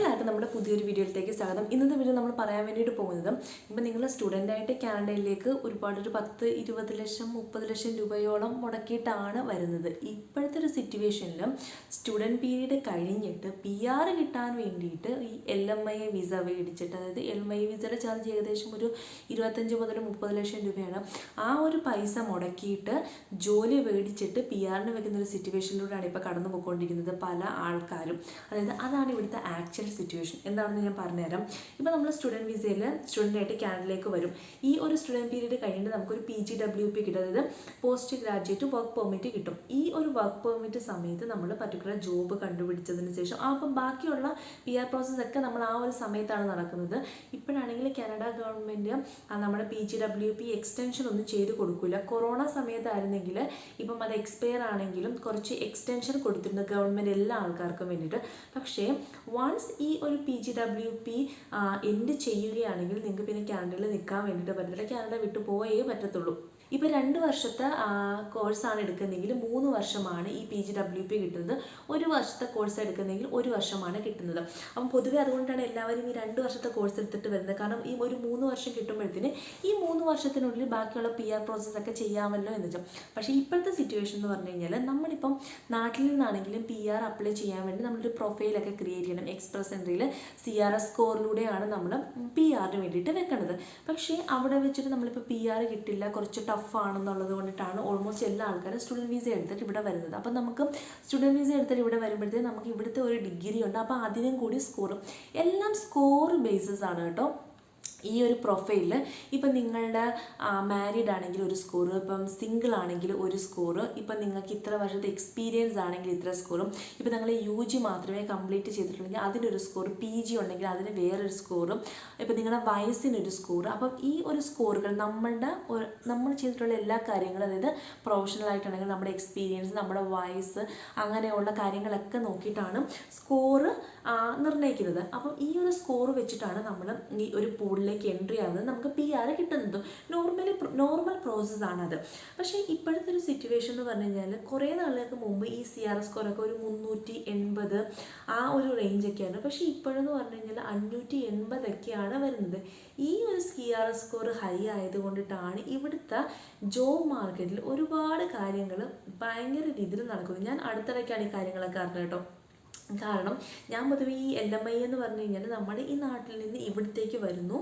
എല്ലാവർക്കും നമ്മുടെ പുതിയൊരു വീഡിയോയിലേക്ക് സ്വാഗതം. ഇന്നത്തെ വീഡിയോ നമ്മൾ പറയാൻ വേണ്ടിയിട്ട് പോകുന്നത് ഇപ്പം നിങ്ങൾ സ്റ്റുഡന്റായിട്ട് കാനഡയിലേക്ക് ഒരുപാട് ഒരു പത്ത് ഇരുപത് ലക്ഷം മുപ്പത് ലക്ഷം രൂപയോളം മുടക്കിയിട്ടാണ് വരുന്നത്. ഇപ്പോഴത്തെ ഒരു സിറ്റുവേഷനിൽ സ്റ്റുഡന്റ് പീരീഡ് കഴിഞ്ഞിട്ട് പി ആർ കിട്ടാൻ വേണ്ടിയിട്ട് ഈ എൽ എം ഐ വിസ മേടിച്ചിട്ട് അതായത് എൽ എം ഐ വിസയുടെ ചാർജ് ഏകദേശം ഒരു ഇരുപത്തഞ്ച് മുതൽ മുപ്പത് ലക്ഷം രൂപയാണ്. ആ ഒരു പൈസ മുടക്കിയിട്ട് ജോലി മേടിച്ചിട്ട് പി ആറിന് വെക്കുന്ന ഒരു സിറ്റുവേഷനിലൂടെയാണ് ഇപ്പോൾ കടന്നു പോയിക്കൊണ്ടിരിക്കുന്നത് പല ആൾക്കാരും. അതായത് അതാണ് ഇവിടുത്തെ ആക്ച്വൽ സിറ്റുവേഷൻ എന്താണെന്ന് ഞാൻ പറഞ്ഞുതരാം. ഇപ്പോൾ നമ്മൾ സ്റ്റുഡന്റ് വിസയിൽ സ്റ്റുഡന്റായിട്ട് കാനഡയിലേക്ക് വരും. ഈ ഒരു സ്റ്റുഡന്റ് പീരീഡ് കഴിഞ്ഞിട്ട് നമുക്കൊരു പി ജി ഡബ്ല്യു പി കിട്ടും. അതായത് പോസ്റ്റ് ഗ്രാജുവേറ്റ് വർക്ക് പെർമിറ്റ് കിട്ടും. ഈ ഒരു വർക്ക് പെർമിറ്റ് സമയത്ത് നമ്മൾ പർട്ടിക്കുലർ ജോബ് കണ്ടുപിടിച്ചതിന് ശേഷം അപ്പം ബാക്കിയുള്ള പി ആർ പ്രോസസ്സൊക്കെ നമ്മൾ ആ ഒരു സമയത്താണ് നടക്കുന്നത്. ഇപ്പോഴാണെങ്കിൽ കാനഡ ഗവൺമെന്റ് നമ്മുടെ P G W P extension ഒന്നും ചെയ്ത് കൊടുക്കില്ല കൊറോണ സമയത്തായിരുന്നെങ്കിൽ ഇപ്പം അത് എക്സ്പയർ ആണെങ്കിലും കുറച്ച് എക്സ്റ്റൻഷൻ കൊടുത്തിരുന്നു ഗവൺമെന്റ് എല്ലാ ആൾക്കാർക്കും വേണ്ടിയിട്ട്. പക്ഷേ വൺസ് ഈ ഒരു P G W P end ചെയ്യുകയാണെങ്കിൽ നിങ്ങൾക്ക് പിന്നെ കാനഡയിൽ നിൽക്കാൻ വേണ്ടിയിട്ട് പറ്റില്ല കാനഡ വിട്ടു പോയേ പറ്റത്തുള്ളൂ. ഇപ്പോൾ രണ്ട് വർഷത്തെ കോഴ്സാണ് എടുക്കുന്നതെങ്കിൽ മൂന്ന് വർഷമാണ് ഈ പി ജി ഡബ്ല്യു പി കിട്ടുന്നത്. ഒരു വർഷത്തെ കോഴ്സ് എടുക്കുന്നതെങ്കിൽ ഒരു വർഷമാണ് കിട്ടുന്നത്. അപ്പം പൊതുവെ അതുകൊണ്ടാണ് എല്ലാവരും ഈ രണ്ട് വർഷത്തെ കോഴ്സ് എടുത്തിട്ട് വരുന്നത്. കാരണം ഈ ഒരു മൂന്ന് വർഷം കിട്ടുമ്പോഴത്തേന് ഈ മൂന്ന് വർഷത്തിനുള്ളിൽ ബാക്കിയുള്ള പി ആർ പ്രോസസ്സൊക്കെ ചെയ്യാമല്ലോ എന്ന് വെച്ചാൽ പക്ഷേ ഇപ്പോഴത്തെ സിറ്റുവേഷൻ എന്ന് പറഞ്ഞു കഴിഞ്ഞാൽ നമ്മളിപ്പം നാട്ടിൽ നിന്നാണെങ്കിലും പി ആർ അപ്ലൈ ചെയ്യാൻ വേണ്ടി നമ്മളൊരു പ്രൊഫൈലൊക്കെ ക്രിയേറ്റ് ചെയ്യണം. എക്സ്പ്രസ് എൻട്രിയിൽ സി ആർ എസ് സ്കോറിലൂടെയാണ് നമ്മൾ പി ആറിന് വേണ്ടിയിട്ട് വെക്കുന്നത് പക്ഷേ അവിടെ വെച്ചിട്ട് നമ്മളിപ്പോൾ പി ആർ കിട്ടില്ല. കുറച്ച് ടഫ് ആണെന്നുള്ളത് കൊണ്ടിട്ടാണ് ഓൾമോസ്റ്റ് എല്ലാ ആൾക്കാരും സ്റ്റുഡന്റ് വിസ എടുത്തിട്ട് ഇവിടെ വരുന്നത്. അപ്പം നമുക്ക് സ്റ്റുഡന്റ് വിസ എടുത്തിട്ട് ഇവിടെ വരുമ്പോഴത്തേക്ക് നമുക്ക് ഇവിടുത്തെ ഒരു ഡിഗ്രി ഉണ്ട്. അപ്പോൾ അതിനും കൂടി സ്കോറും എല്ലാം സ്കോർ ബേസിസ് ആണ് കേട്ടോ. ഈ ഒരു പ്രൊഫൈലിൽ ഇപ്പം നിങ്ങളുടെ മാരീഡ് ആണെങ്കിൽ ഒരു സ്കോർ ഇപ്പം സിംഗിൾ ആണെങ്കിൽ ഒരു സ്കോർ ഇപ്പം നിങ്ങൾക്ക് ഇത്ര വർഷത്തെ എക്സ്പീരിയൻസ് ആണെങ്കിൽ ഇത്ര സ്കോറും ഇപ്പം നിങ്ങൾ യു ജി മാത്രമേ കംപ്ലീറ്റ് ചെയ്തിട്ടുണ്ടെങ്കിൽ അതിനൊരു സ്കോർ പി ജി ഉണ്ടെങ്കിൽ അതിന് വേറൊരു സ്കോറും ഇപ്പം നിങ്ങളുടെ വയസ്സിനൊരു സ്കോർ അപ്പം ഈ ഒരു സ്കോറുകൾ നമ്മളുടെ നമ്മൾ ചെയ്തിട്ടുള്ള എല്ലാ കാര്യങ്ങളും അതായത് പ്രൊഫഷണൽ ആയിട്ടാണെങ്കിൽ നമ്മുടെ എക്സ്പീരിയൻസ് നമ്മുടെ വയസ്സ് അങ്ങനെയുള്ള കാര്യങ്ങളൊക്കെ നോക്കിയിട്ടാണ് സ്കോറ് നിർണയിക്കുന്നത്. അപ്പം ഈ ഒരു സ്കോർ വെച്ചിട്ടാണ് നമ്മൾ ഈ ഒരു പൂളിലേക്ക് എൻട്രി ആവുന്നത് നമുക്ക് പി ആർ കിട്ടുന്നതും നോർമലി നോർമൽ പ്രോസസ്സാണത് പക്ഷേ ഇപ്പോഴത്തെ ഒരു സിറ്റുവേഷൻ എന്ന് പറഞ്ഞു കഴിഞ്ഞാൽ കുറേ നാളുകൾക്ക് മുമ്പ് ഈ സി ആർ സ്കോറൊക്കെ ഒരു മുന്നൂറ്റി എൺപത് ആ ഒരു റേഞ്ചൊക്കെയാണ് പക്ഷേ ഇപ്പോഴെന്ന് പറഞ്ഞു കഴിഞ്ഞാൽ അഞ്ഞൂറ്റി എൺപതൊക്കെയാണ് വരുന്നത്. ഈ ഒരു സി ആർ സ്കോർ ഹൈ ആയതുകൊണ്ടിട്ടാണ് ഇവിടുത്തെ ജോബ് മാർക്കറ്റിൽ ഒരുപാട് കാര്യങ്ങൾ ഭയങ്കര രീതിയിൽ നടക്കുന്നത്. ഞാൻ അടുത്തിടയ്ക്കാണ് ഈ കാര്യങ്ങളൊക്കെ അറിഞ്ഞത് കേട്ടോ. കാരണം ഞാൻ പൊതുവേ ഈ എൽ എം ഐ എന്ന് പറഞ്ഞു കഴിഞ്ഞാൽ നമ്മുടെ ഈ നാട്ടിൽ നിന്ന് ഇവിടത്തേക്ക് വരുന്നു.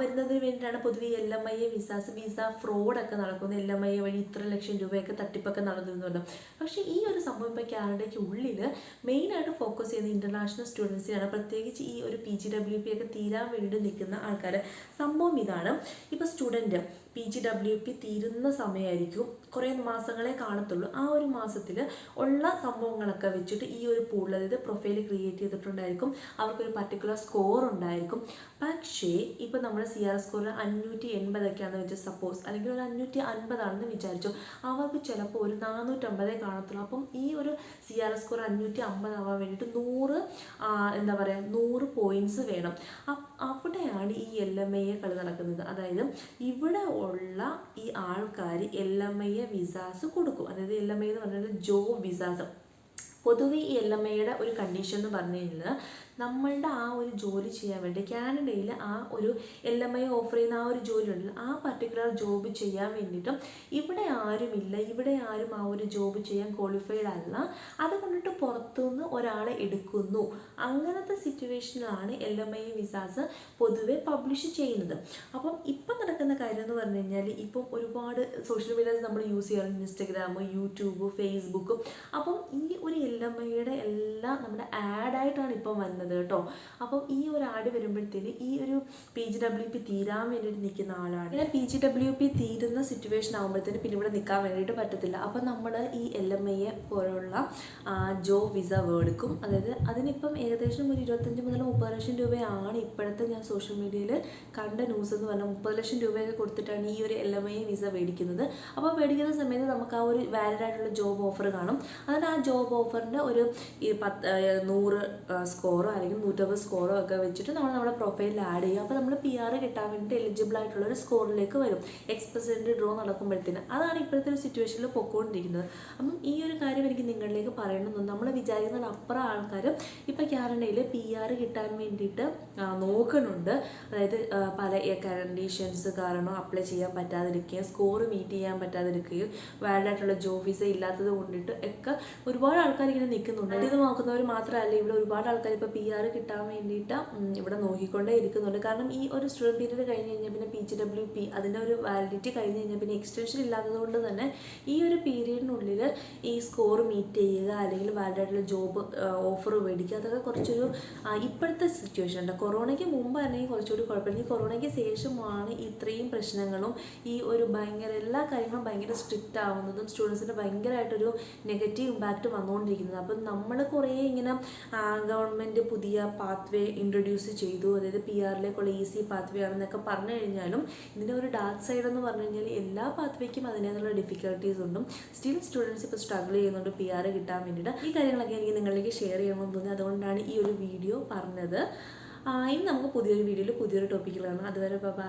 വരുന്നതിന് വേണ്ടിയിട്ടാണ് പൊതുവെ L M I visas visa ഫ്രോഡൊക്കെ നടക്കുന്നത്. എൽ എം ഐ വഴി ഇത്ര ലക്ഷം രൂപയൊക്കെ തട്ടിപ്പൊക്കെ നടന്നിരുന്നുണ്ട് പക്ഷേ ഈ ഒരു സംഭവം ഇപ്പോൾ കാനഡയ്ക്ക് ഉള്ളിൽ മെയിനായിട്ട് ഫോക്കസ് ചെയ്യുന്ന ഇന്റർനാഷണൽ സ്റ്റുഡൻസിനാണ് പ്രത്യേകിച്ച് ഈ ഒരു പി ജി ഡബ്ല്യു പി ഒക്കെ തീരാൻ വേണ്ടി നിൽക്കുന്ന ആൾക്കാർ സംഭവം ഇതാണ്. ഇപ്പോൾ student P G W P തീരുന്ന സമയമായിരിക്കും കുറേ മാസങ്ങളെ കാണത്തുള്ളൂ. ആ ഒരു മാസത്തിൽ ഉള്ള സംഭവങ്ങളൊക്കെ വെച്ചിട്ട് ഈ ഒരു പൂളിൽ അതായത് പ്രൊഫൈൽ ക്രിയേറ്റ് ചെയ്തിട്ടുണ്ടായിരിക്കും. അവർക്കൊരു പർട്ടിക്കുലർ സ്കോർ ഉണ്ടായിരിക്കും. പക്ഷേ ഇപ്പോൾ നമ്മുടെ സി ആർ സ്കോർ അഞ്ഞൂറ്റി എൺപതൊക്കെയാണെന്ന് വെച്ചാൽ സപ്പോസ് അല്ലെങ്കിൽ ഒരു അഞ്ഞൂറ്റി അൻപതാണെന്ന് വിചാരിച്ചു അവർക്ക് ചിലപ്പോൾ ഒരു നാനൂറ്റമ്പതേ കാണത്തുള്ളൂ. അപ്പം ഈ ഒരു സി ആർ സ്കോർ അഞ്ഞൂറ്റി അമ്പതാവാൻ വേണ്ടിയിട്ട് നൂറ് എന്താ പറയുക നൂറ് പോയിന്റ്സ് വേണം. അവിടെയാണ് ഈ എൽ എം ഐ കളി നടക്കുന്നത്. അതായത് ഇവിടെ ഉള്ള ഈ ആൾക്കാർ എൽ എം ഐ വിസാസ് കൊടുക്കും. അതായത് എൽ എം ഐ എന്ന് പറഞ്ഞാൽ ജോബ് വിസാസ് പൊതുവെ ഈ എൽ എം ഐയുടെ ഒരു കണ്ടീഷൻ എന്ന് പറഞ്ഞു കഴിഞ്ഞാൽ നമ്മളുടെ ആ ഒരു ജോലി ചെയ്യാൻ വേണ്ടി കാനഡയിൽ ആ ഒരു എൽ എം ഐ ഓഫർ ചെയ്യുന്ന ആ ഒരു ജോലി ഉണ്ടല്ലോ ആ പർട്ടിക്കുലർ ജോബ് ചെയ്യാൻ വേണ്ടിയിട്ടും ഇവിടെ ആരുമില്ല ഇവിടെ ആരും ആ ഒരു ജോബ് ചെയ്യാൻ ക്വാളിഫൈഡ് അല്ല. അത് കണ്ടിട്ട് പുറത്തുനിന്ന് ഒരാളെ എടുക്കുന്നു. അങ്ങനത്തെ സിറ്റുവേഷനിലാണ് എൽ എം ഐ വിസാസ് പൊതുവെ പബ്ലിഷ് ചെയ്യുന്നത്. അപ്പം ഇപ്പം നടക്കുന്ന കാര്യം എന്ന് പറഞ്ഞു കഴിഞ്ഞാൽ ഇപ്പം ഒരുപാട് സോഷ്യൽ മീഡിയാസ് നമ്മൾ യൂസ് ചെയ്യാറുണ്ട്. ഇൻസ്റ്റഗ്രാം യൂട്യൂബ് ഫേസ്ബുക്ക് അപ്പം ഈ ഒരു എൽ എം ഐയുടെ എല്ലാം നമ്മുടെ ആഡായിട്ടാണ് ഇപ്പം വരുന്നത് കേട്ടോ. അപ്പം ഈ ഒരു ആഡ് വരുമ്പോഴത്തേന് ഈ ഒരു പി ജി ഡബ്ല്യു പി തീരാൻ വേണ്ടിയിട്ട് നിൽക്കുന്ന ആളാണ്. ഇങ്ങനെ പി ജി ഡബ്ല്യു പി തീരുന്ന സിറ്റുവേഷൻ ആകുമ്പോഴത്തേന് പിന്നെ ഇവിടെ നിൽക്കാൻ വേണ്ടിയിട്ട് പറ്റത്തില്ല. അപ്പം നമ്മൾ ഈ എൽ എം ഐയെ പോലുള്ള ജോബ് വിസ വേടുക്കും അതായത് അതിനിപ്പം ഏകദേശം ഒരു ഇരുപത്തഞ്ച് മുതൽ മുപ്പത് ലക്ഷം രൂപയാണ് ഇപ്പോഴത്തെ ഞാൻ സോഷ്യൽ മീഡിയയിൽ കണ്ട ന്യൂസ് എന്ന് പറഞ്ഞാൽ മുപ്പത് ലക്ഷം രൂപയൊക്കെ കൊടുത്തിട്ടാണ് ഈ ഒരു എൽ എം ഐ വിസ മേടിക്കുന്നത്. അപ്പോൾ മേടിക്കുന്ന സമയത്ത് നമുക്ക് ആ ഒരു വാലിഡ് ആയിട്ടുള്ള ജോബ് ഓഫർ കാണും. അതിന് ആ ജോബ് ഓഫറിന്റെ ഒരു പത്ത് നൂറ് സ്കോറോ അല്ലെങ്കിൽ നൂറ്റമ്പത് സ്കോറോ ഒക്കെ വെച്ചിട്ട് നമ്മൾ നമ്മുടെ പ്രൊഫൈലിൽ ആഡ് ചെയ്യുക. അപ്പോൾ നമ്മൾ പി ആർ കിട്ടാൻ വേണ്ടിയിട്ട് എലിജിബിൾ ആയിട്ടുള്ള ഒരു സ്കോറിലേക്ക് വരും. എക്സ് പ്രസിഡന്റ് ഡ്രോ നടക്കുമ്പോഴത്തേന്. അതാണ് ഇപ്പോഴത്തെ ഒരു സിറ്റുവേഷനിൽ പൊക്കോണ്ടിരിക്കുന്നത്. അപ്പം ഈ ഒരു കാര്യം എനിക്ക് നിങ്ങളിലേക്ക് പറയണമെന്ന് നമ്മൾ വിചാരിക്കുന്നതിന് അപ്പുറം ആൾക്കാർ ഇപ്പോൾ കാനഡയിൽ പി ആർ കിട്ടാൻ വേണ്ടിയിട്ട് നോക്കുന്നുണ്ട്. അതായത് പല കണ്ടീഷൻസ് കാരണം അപ്ലൈ ചെയ്യാൻ പറ്റാതിരിക്കുകയും സ്കോർ മീറ്റ് ചെയ്യാൻ പറ്റാതിരിക്കുകയും വാലിഡ് ജോബ് വിസ ഇല്ലാത്തത് കൊണ്ടിട്ട് ഒക്കെ ഒരുപാട് ആൾക്കാർ ഇങ്ങനെ നിൽക്കുന്നുണ്ട്. ഇത് നോക്കുന്നവർ മാത്രമല്ല ഇവിടെ ഒരുപാട് ആൾക്കാർ ഇപ്പോൾ പി ആർ കിട്ടാൻ വേണ്ടിയിട്ട് ഇവിടെ നോക്കിക്കൊണ്ടേ ഇരിക്കുന്നുണ്ട് കാരണം ഈ ഒരു സ്റ്റുഡന്റ് പീരീഡ് കഴിഞ്ഞ് കഴിഞ്ഞാൽ പിന്നെ പി ജി ഡബ്ല്യു പി അതിന്റെ ഒരു വാലിഡിറ്റി കഴിഞ്ഞ് കഴിഞ്ഞാൽ പിന്നെ എക്സ്റ്റൻഷൻ ഇല്ലാത്തതുകൊണ്ട് തന്നെ ഈ ഒരു പീരീഡിനുള്ളിൽ ഈ സ്കോർ മീറ്റ് ചെയ്യുക അല്ലെങ്കിൽ വാലിഡായിട്ടുള്ള ജോബ് ഓഫർ മേടിക്കുക അതൊക്കെ കുറച്ചൊരു ഇപ്പോഴത്തെ സിറ്റുവേഷൻ ഉണ്ട്. കൊറോണയ്ക്ക് മുമ്പ് അല്ലെങ്കിൽ കുറച്ചുകൂടി കുഴപ്പമില്ല. ഈ കൊറോണയ്ക്ക് ശേഷമാണ് ഇത്രയും പ്രശ്നങ്ങളും ഈ ഒരു ഭയങ്കര എല്ലാ കാര്യങ്ങളും ഭയങ്കര സ്ട്രിക്റ്റ് ആവുന്നതും സ്റ്റുഡൻസിന് ഭയങ്കരമായിട്ടൊരു നെഗറ്റീവ് ഇമ്പാക്റ്റ് വന്നുകൊണ്ടിരിക്കുന്നത്. അപ്പം നമ്മൾ കുറേ ഇങ്ങനെ ഗവൺമെന്റ് പുതിയ പാത്വേ ഇൻട്രൊഡ്യൂസ് ചെയ്തു. അതായത് പി ആറിലേക്കുള്ള ഈസി പാത്വേ ആണെന്നൊക്കെ പറഞ്ഞു കഴിഞ്ഞാലും ഇതിന്റെ ഒരു ഡാർക്ക് സൈഡ് എന്ന് പറഞ്ഞു കഴിഞ്ഞാൽ എല്ലാ പാത്വേക്കും അതിനകത്തുള്ള ഡിഫിക്കൽട്ടീസ് ഉണ്ടും. സ്റ്റിൽ സ്റ്റുഡൻസ് ഇപ്പോൾ സ്ട്രഗിൾ ചെയ്യുന്നുണ്ട് പി കിട്ടാൻ വേണ്ടിയിട്ട്. ഈ കാര്യങ്ങളൊക്കെ എനിക്ക് നിങ്ങളിലേക്ക് ഷെയർ ചെയ്യണമെന്ന് തോന്നി അതുകൊണ്ടാണ് ഈ ഒരു വീഡിയോ പറഞ്ഞത്. ഇനി നമുക്ക് പുതിയൊരു വീഡിയോയിൽ പുതിയൊരു ടോപ്പിക്കിൽ കാണാം അതുവരെ ബൈ